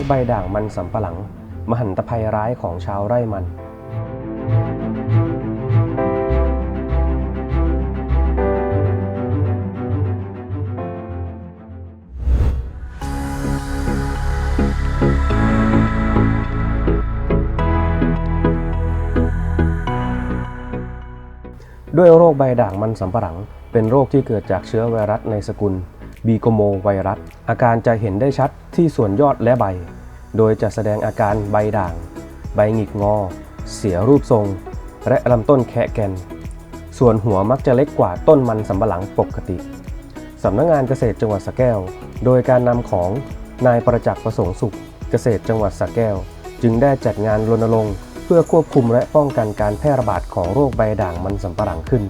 คใบด่างมันสำปะหลัง มหันตภัยร้ายของชาวไร่มัน ด้วยโรคใบด่างมันสำปะหลัง เป็นโรคที่เกิดจากเชื้อไวรัสในสกุล บีโกโมไวรัส อาการจะเห็นได้ชัดที่ส่วนยอดและใบ โดยจะแสดงอาการใบด่าง ใบหงิกงอ เสียรูปทรง และลำต้นแคะแกน ส่วนหัวมักจะเล็กกว่าต้นมันสำปะหลังปกติ สำนักงานเกษตรจังหวัดสระแก้ว โดยการนำของนายประจักษ์ประสงค์สุข เกษตรจังหวัดสระแก้ว จึงได้จัดงานรณรงค์เพื่อควบคุมและป้องกันการแพร่ระบาดของโรคใบด่างมันสำปะหลังขึ้น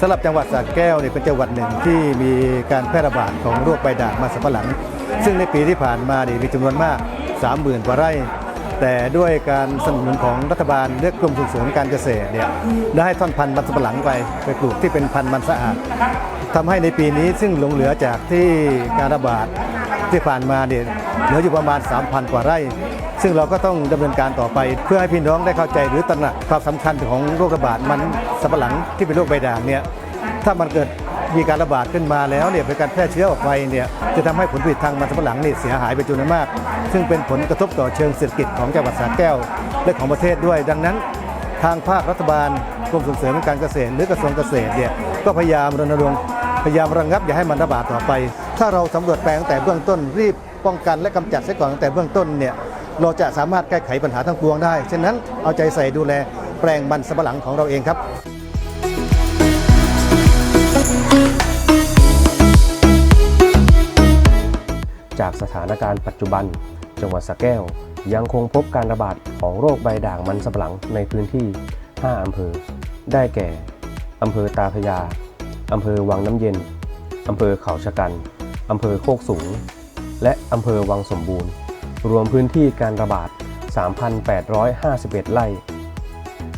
สำหรับจังหวัดสระแก้วเนี่ยเป็นจังหวัดหนึ่งที่มีการแพร่ระบาดของโรคใบด่างมันสำปะหลัง ซึ่งในปีที่ผ่านมาเนี่ยมีจำนวนมาก 30,000 กว่าไร่ แต่ด้วยการสนับสนุนของรัฐบาลเลือกกรมส่งเสริมการเกษตรเนี่ยได้ให้ท่อนพันธุ์มันสำปะหลังไปไปปลูกที่เป็นพันธุ์มันสะอาดทำให้ในปีนี้ซึ่งหลงเหลือจากที่การระบาด ที่ผ่านมาเนี่ยเหลืออยู่ประมาณ 3,000 กว่าไร่ ซึ่งเราก็ต้องดำเนินการต่อไปเพื่อให้พี่น้องได้เข้าใจหรือตระหนักความสำคัญของโรคระบาดมันสำปะหลังที่เป็นโรคใบด่างเนี่ยถ้ามันเกิดมีการระบาดขึ้นมาแล้วเนี่ยเป็นการแพร่เชื้อออกไปเนี่ยจะทำให้ผลผลิตทางมันสำปะหลังนี่เสียหายไปจำนวนมาก ซึ่งเป็นผลกระทบต่อเชิงเศรษฐกิจของจังหวัดสระแก้ว และของประเทศด้วย ดังนั้น ทางภาครัฐบาลกรมส่งเสริมการเกษตร หรือกระทรวงเกษตรเนี่ยก็พยายามรณรงค์พยายามระงับอย่าให้มันระบาดต่อไป ถ้าเราสำรวจแปลงตั้งแต่เบื้องต้นรีบป้องกันและกำจัดเสียก่อนตั้งแต่เบื้องต้นเนี่ยเราจะสามารถแก้ไขปัญหาทั้งปวงได้ ฉะนั้นเอาใจใส่ดูแลแปลงมันสำปะหลังของเราเองครับจากสถานการณ์ปัจจุบัน จังหวัดสระแก้ว ยังคงพบการระบาดของโรคใบด่างมันสำปะหลังในพื้นที่ 5 อำเภอ ได้แก่ อำเภอตาพยา อำเภอวังน้ำเย็น อำเภอเขาชะกัน อำเภอโคกสูง และอำเภอวังสมบูรณ์ รวมพื้นที่การระบาด 3,851 ไร่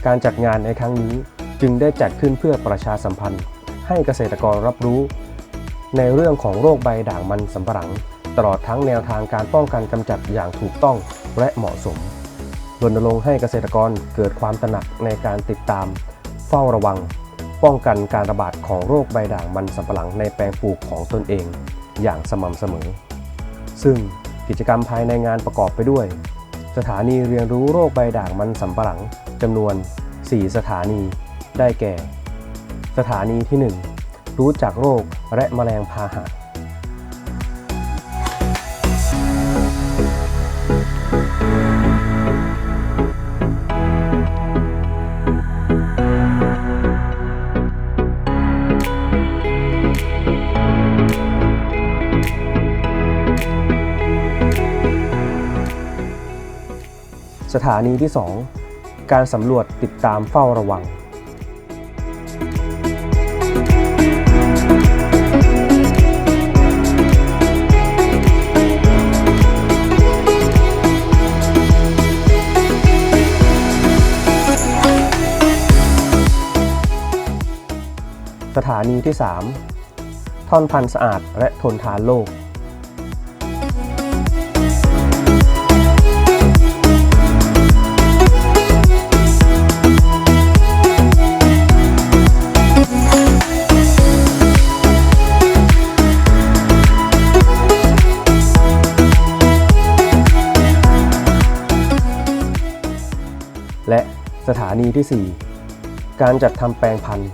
การจัดงานในครั้งนี้จึงได้จัดขึ้นเพื่อประชาสัมพันธ์ ให้เกษตรกรรับรู้ ในเรื่องของโรคใบด่างมันสำปะหลัง ตลอดทั้งแนวทางการป้องกันกำจัดอย่างถูกต้องและเหมาะสมรณรงค์ให้เกษตรกรเกิดความตระหนักในการติดตาม เฝ้าระวัง ป้องกันการระบาดของโรคใบด่างมันสำปะหลังในแปลงปลูกของตนเอง อย่างสม่ำเสมอ ซึ่งกิจกรรมภายในงานประกอบไปด้วย สถานีเรียนรู้โรคใบด่างมันสำปะหลังจำนวน 4 สถานีได้แก่ สถานีที่ 1 รู้จักโรคและแมลงพาหะ สถานีที่ 2 การสำรวจติดตามเฝ้าระวัง สถานีที่ 3 ท่อนพันธุ์สะอาดและทนทานโละ สถานีที่ 4 การจัดทำแปลงพันธุ์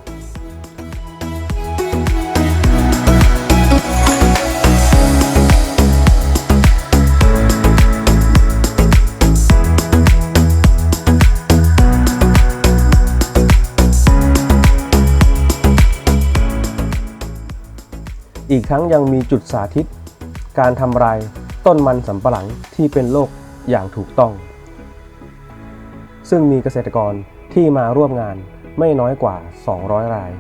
อีกทั้งยังมีจุดสาธิต การทำลายต้นมันสำปะหลังที่เป็นโรคอย่างถูกต้อง ซึ่งมีเกษตรกรที่มาร่วมงานไม่น้อยกว่า 200 ราย